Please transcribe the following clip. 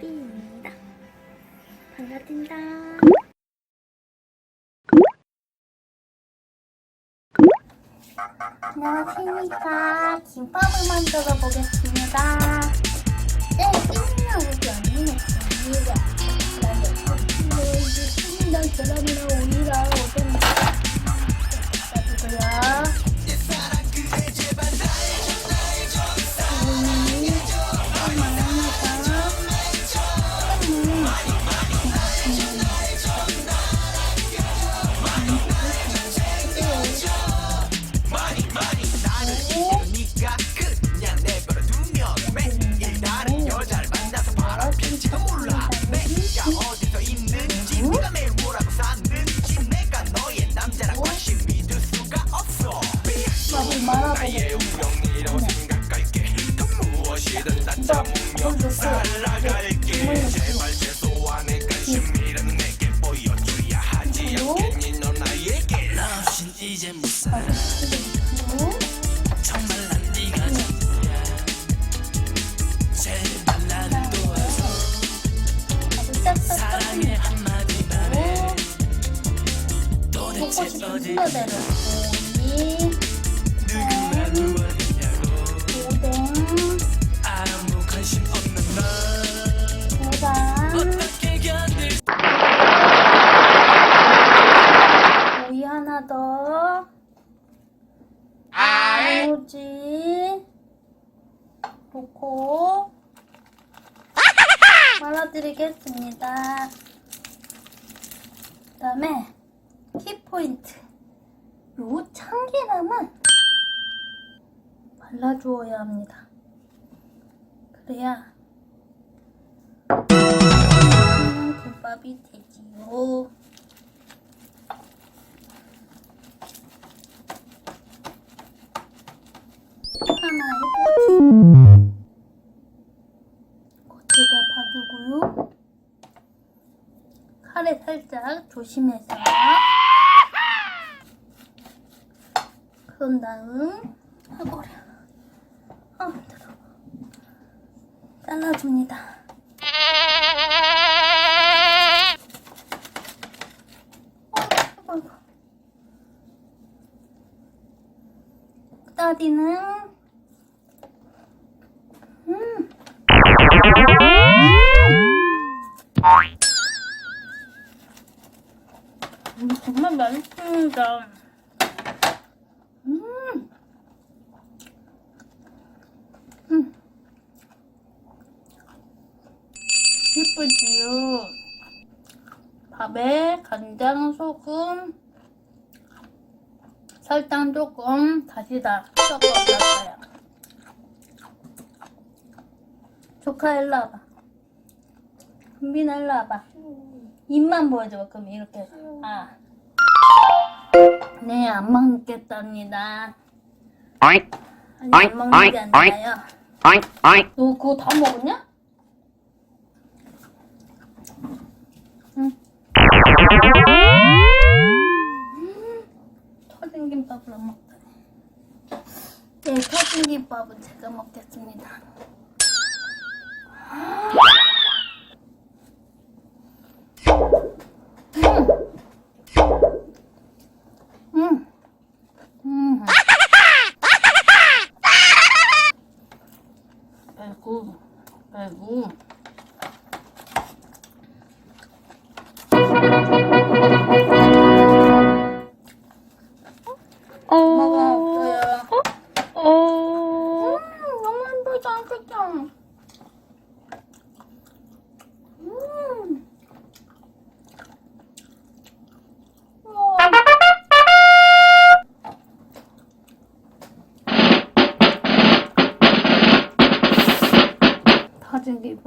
TV입니다. 반갑습니다. 안녕하십니까. 김밥을 만들어 보겠습니다. 네, 찐이나 오지 않는 집니다. 나는 찐이랑 계란이랑 제발 못 살아 정말 난 네가 전부야 제발 나를 하나 더, 단무지 넣고 말아드리겠습니다. 그 다음에 키포인트 요 참기름은 발라주어야 합니다. 그래야 음, 김밥이 되지요. 하나에 꼬치를 봐주고요. 칼에 살짝 조심해서 그런 다음 아고려 아 힘들어 잘라줍니다. 어, 아이고, 아이고. 딸이는 정말 맛있습니다. 음. 음. 예쁘지요? 밥에 간장, 소금, 설탕 조금 다시 다 섞어놨어요. 조카 일로 와봐. 은빈아 일로 와봐. 입만 보여줘. 그럼 이렇게. 아. 네, 안 먹겠답니다. 아니, 안 먹는 게 아니라요. 너 그거 다 먹었냐? 응. 터진 김밥을 안 먹다니. 네, 터진 김밥은 제가 먹겠습니다. 음. 음. 아이고, 아이고. 먹어 터진 김